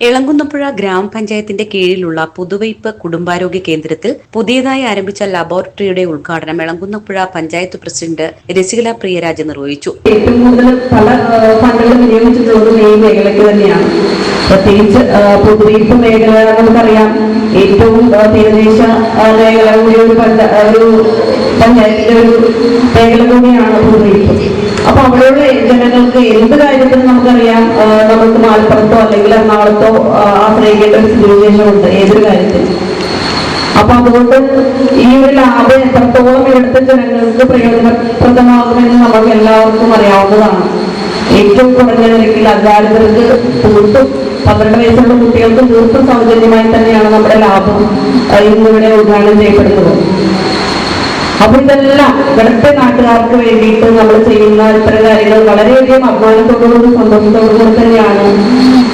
എളങ്കുന്നപ്പുഴ ഗ്രാമപഞ്ചായത്തിന്റെ കീഴിലുള്ള പുതുവൈപ്പ് കുടുംബാരോഗ്യ കേന്ദ്രത്തിൽ പുതിയതായി ആരംഭിച്ച ലബോറട്ടറിയുടെ ഉദ്ഘാടനം എളങ്കുന്നപ്പുഴ പഞ്ചായത്ത് പ്രസിഡന്റ് രസികല പ്രിയരാജ് നിർവഹിച്ചു. ഏറ്റവും പല ആ, ഫണ്ടുകൾ വിനിയോഗിച്ചിട്ടുള്ളത് ഈ മേഖലയ്ക്ക് തന്നെയാണ്. പ്രത്യേകിച്ച് ആ, മേഖല നമുക്കറിയാം. ഏറ്റവും തീരദേശ മേഖല ഒരു പഞ്ച ആ, ഒരു മേഖല അപ്പൊ അവിടെയുള്ള ജനങ്ങൾക്ക് എന്ത് കാര്യത്തിനും നമുക്കറിയാം? നമുക്ക് മലപ്പുറത്തോ അല്ലെങ്കിൽ എറണാകുളത്തോ ആശ്രയിക്കേണ്ട ഒരു സ്ഥിതിവിശേഷമുണ്ട് ഏതൊരു കാര്യത്തിനും. അപ്പൊ അതുകൊണ്ട് ഈ ഒരു ലാഭം എത്രത്തോളം ഇവിടുത്തെ ജനങ്ങൾക്ക് പ്രയോജനപ്രദമാകുമെന്ന് നമുക്ക് എല്ലാവർക്കും അറിയാവുന്നതാണ്. ഏറ്റവും കുറഞ്ഞ നിരക്കിൽ അധികാരികൾക്ക് തീർത്തും പന്ത്രണ്ട് വയസ്സുള്ള കുട്ടികൾക്ക് തീർത്തും സൗജന്യമായി തന്നെയാണ് നമ്മുടെ ലാഭം ഇന്നിവിടെ ഉദ്ഘാടനം ചെയ്യപ്പെടുന്നത്. അപ്പൊ ഇതെല്ലാം ഇവിടുത്തെ നാട്ടുകാർക്ക് വേണ്ടിയിട്ട് നമ്മൾ ചെയ്യുന്ന ഇത്തരം കാര്യങ്ങൾ വളരെയധികം അഭിമാനത്തോടുകൂടി സന്തോഷത്തോടുകൂടി തന്നെയാണ്.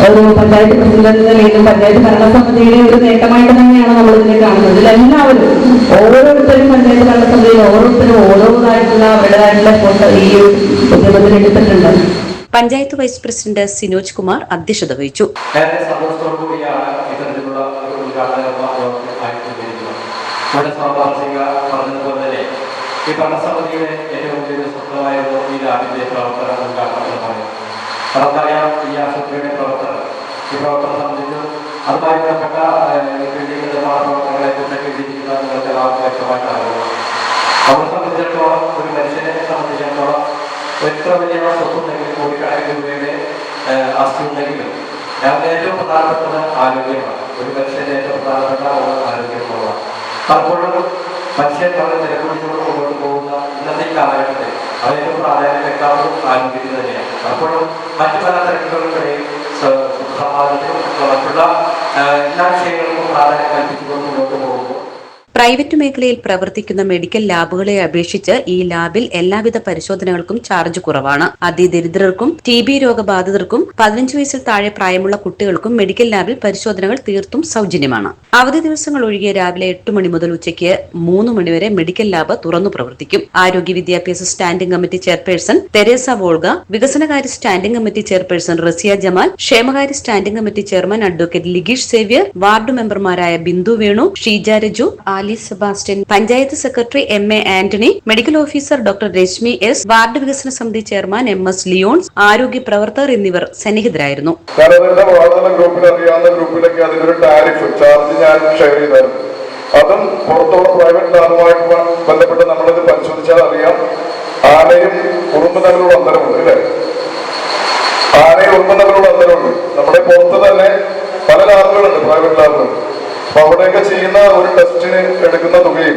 ഒരു പഞ്ചായത്ത് പ്രസിഡന്റ് നിലയിലും പഞ്ചായത്ത് ഭരണസമിതിയുടെ ഒരു നേട്ടമായിട്ട് തന്നെയാണ് നമ്മൾ ഇതിനെ കാണുന്നത്. ഇതിലെല്ലാവരും ഓരോരുത്തരും പഞ്ചായത്ത് ഭരണസമിതിയിൽ ഓരോരുത്തരും ഓരോതായിട്ടുള്ള അവരുടേതായിട്ടുള്ള ഫോട്ടോ ഈ ഒരു ഉദ്യമത്തിൽ എടുത്തിട്ടുണ്ട്. പഞ്ചായത്ത് വൈസ് പ്രസിഡന്റ് സിനോജ് കുമാർ അധ്യക്ഷത വഹിച്ചു. സന്തോഷത്തോടു കൂടിയാണ് ഇത്തരത്തിലുള്ള ഒരു ഉദ്ഘാടന പ്രവർത്തനം ആയിക്കൊണ്ടിരിക്കുന്നത് നമ്മുടെ സ്വാഭാവിക പറഞ്ഞതുപോലെ തന്നെ ഈ ഭരണസമിതിയുടെ ഏറ്റവും വലിയ സ്വപ്നമായിരുന്നു ഈ ലാബിന്റെ പ്രവർത്തനം ഉദ്ഘാടനം പറയുന്നത്. നമുക്കറിയാം ഈ ആശുപത്രിയുടെ പ്രവർത്തനം. ഈ പ്രവർത്തനം സംബന്ധിച്ച് അതുമായി ബന്ധപ്പെട്ട ബിൽഡിംഗ് നിർമ്മാണ പ്രവർത്തനങ്ങളെ കുറിച്ചൊക്കെ എഴുതിയിരിക്കുന്നത് നിങ്ങൾക്ക് എല്ലാവർക്കും വ്യക്തമായിട്ട് അറിയാം നമ്മളെ സംബന്ധിച്ചിടത്തോളം ഒരു മനുഷ്യനെ സംബന്ധിച്ചിടത്തോളം എത്ര വലിയ സ്വത്തുണ്ടെങ്കിലും കോടിക്കണക്കിന് രൂപയുടെ ആസ്തി ഉണ്ടെങ്കിലും ഞങ്ങളുടെ ഏറ്റവും പ്രധാനപ്പെട്ടത് ആരോഗ്യമാണ്. ഒരു മനുഷ്യന്റെ ഏറ്റവും പ്രധാനപ്പെട്ട ഒന്ന് പലപ്പോഴും മനുഷ്യൻ വളരെ തിരക്കുപിടിച്ചുകൊണ്ട് മുന്നോട്ട് പോകുന്ന ഇന്നത്തെ കാലഘട്ടത്തിൽ അത് പ്രാധാന്യം വെക്കാവുന്നതും ആരോഗ്യത്തിന് തന്നെയാണ്. പലപ്പോഴും മറ്റു പല തിരക്കുകൾക്കിടയിൽ സ- സുഖസമാധാനത്തിനും മറ്റുള്ള എല്ലാ വിഷയങ്ങൾക്കും പ്രാധാന്യം കൽപ്പിച്ചുകൊണ്ട് മുന്നോട്ട് പോകുമ്പോൾ പ്രൈവറ്റ് മേഖലയിൽ പ്രവർത്തിക്കുന്ന മെഡിക്കൽ ലാബുകളെ അപേക്ഷിച്ച് ഈ ലാബിൽ എല്ലാവിധ പരിശോധനകൾക്കും ചാർജ് കുറവാണ്. അതിദരിദ്രർക്കും ടി ബി രോഗബാധിതർക്കും പതിനഞ്ച് വയസ്സിൽ താഴെ പ്രായമുള്ള കുട്ടികൾക്കും മെഡിക്കൽ ലാബിൽ പരിശോധനകൾ തീർത്തും സൗജന്യമാണ്. അവധി ദിവസങ്ങൾ ഒഴികെ രാവിലെ എട്ട് മണി മുതൽ ഉച്ചയ്ക്ക് മൂന്ന് മണിവരെ മെഡിക്കൽ ലാബ് തുറന്നു പ്രവർത്തിക്കും. ആരോഗ്യ വിദ്യാഭ്യാസ standing committee chairperson Teresa Volga വികസനകാര്യ standing committee chairperson Rasiya Jamal ക്ഷേമകാര്യ standing committee chairman advocate Ligeesh Xavier ward മെമ്പർമാരായ Bindu Venu Sheeja Raju Sebastian panchayat secretary M A Antony medical officer doctor Reshmi S ward വികസന സമിതി chairman M S Lyons ആരോഗ്യ പ്രവർത്തകർ എന്നിവർ സന്നിഹിതരായിരുന്നു. അതും പുറത്തുള്ള പ്രൈവറ്റ് ലാബുമായിട്ട് ബന്ധപ്പെട്ട് നമ്മളിത് പരിശോധിച്ചാൽ അറിയാം. ആനയും അപ്പൊ അവിടെയൊക്കെ ചെയ്യുന്ന ഒരു ടെസ്റ്റിന് എടുക്കുന്ന തുകയും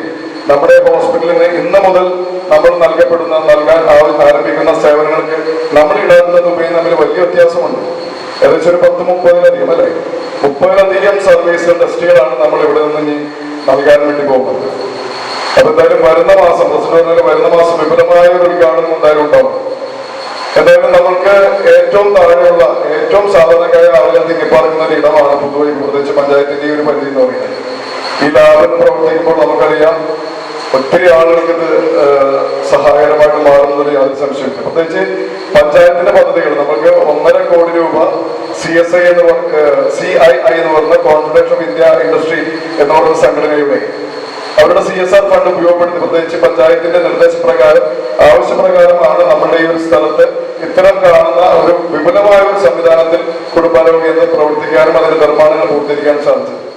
നമ്മുടെ ഹോസ്പിറ്റലിന് ഇന്ന് മുതൽ നമ്മൾ നൽകപ്പെടുന്ന നൽകാൻ ആരംഭിക്കുന്ന സേവനങ്ങൾക്ക് നമ്മൾ ഈടാക്കുന്ന തുകയും തമ്മിൽ വലിയ വ്യത്യാസമുണ്ട്. ഏകദേശം ഒരു പത്ത് മുപ്പതിലധികം അല്ലേ? മുപ്പതിലധികം സർവീസ് ടെസ്റ്റുകളാണ് നമ്മൾ ഇവിടെ നിന്ന് ഇനി നൽകാൻ വേണ്ടി പോകുന്നത്. അപ്പൊ എന്തായാലും വരുന്ന മാസം പ്രസിഡന്റ് വരുന്ന മാസം വിപുലമായ ഒരു ഉദ്ഘാടനം എന്തായാലും ഉണ്ടാവും. എന്തായാലും നമുക്ക് ഏറ്റവും താഴെയുള്ള ഏറ്റവും സാധാരണക്കാരെ ആളുകൾ തിങ്ങിപ്പാർക്കുന്ന ഒരു ഇടമാണ് പുതുവഴി പ്രത്യേകിച്ച് പഞ്ചായത്തിന്റെ ഈ ഒരു പരിധി എന്ന് പറയുന്നത്. ഈ ലാബിൽ പ്രവർത്തിക്കുമ്പോൾ നമുക്കറിയാം ഒത്തിരി ആളുകൾക്ക് ഇത് സഹായകരമായിട്ട് മാറുന്നതിൽ യാതൊരു സംശയമില്ല പ്രത്യേകിച്ച് പഞ്ചായത്തിന്റെ പദ്ധതികൾ നമുക്ക് ഒന്നര കോടി രൂപ സി എസ് ഐ എന്ന് സി ഐ ഐ എന്ന് പറയുന്ന കോൺഫെഡറേഷൻ ഓഫ് ഇന്ത്യ ഇൻഡസ്ട്രി എന്ന് പറയുന്ന സംഘടനയുടെ അവരുടെ സി എസ് ആർ ഫണ്ട് ഉപയോഗപ്പെടുത്തി പ്രത്യേകിച്ച് പഞ്ചായത്തിന്റെ നിർദ്ദേശപ്രകാരം ആവശ്യപ്രകാരമാണ് നമ്മുടെ ഈ ഒരു സ്ഥലത്ത് ഇത്തരം കാണുന്ന ഒരു വിപുലമായ ഒരു സംവിധാനത്തിൽ കുടുംബാരോഗ്യ കേന്ദ്രം പ്രവർത്തിക്കാനും അതിന്റെ നിർമ്മാണങ്ങൾ പൂർത്തീകരിക്കാനും സാധിച്ചത്.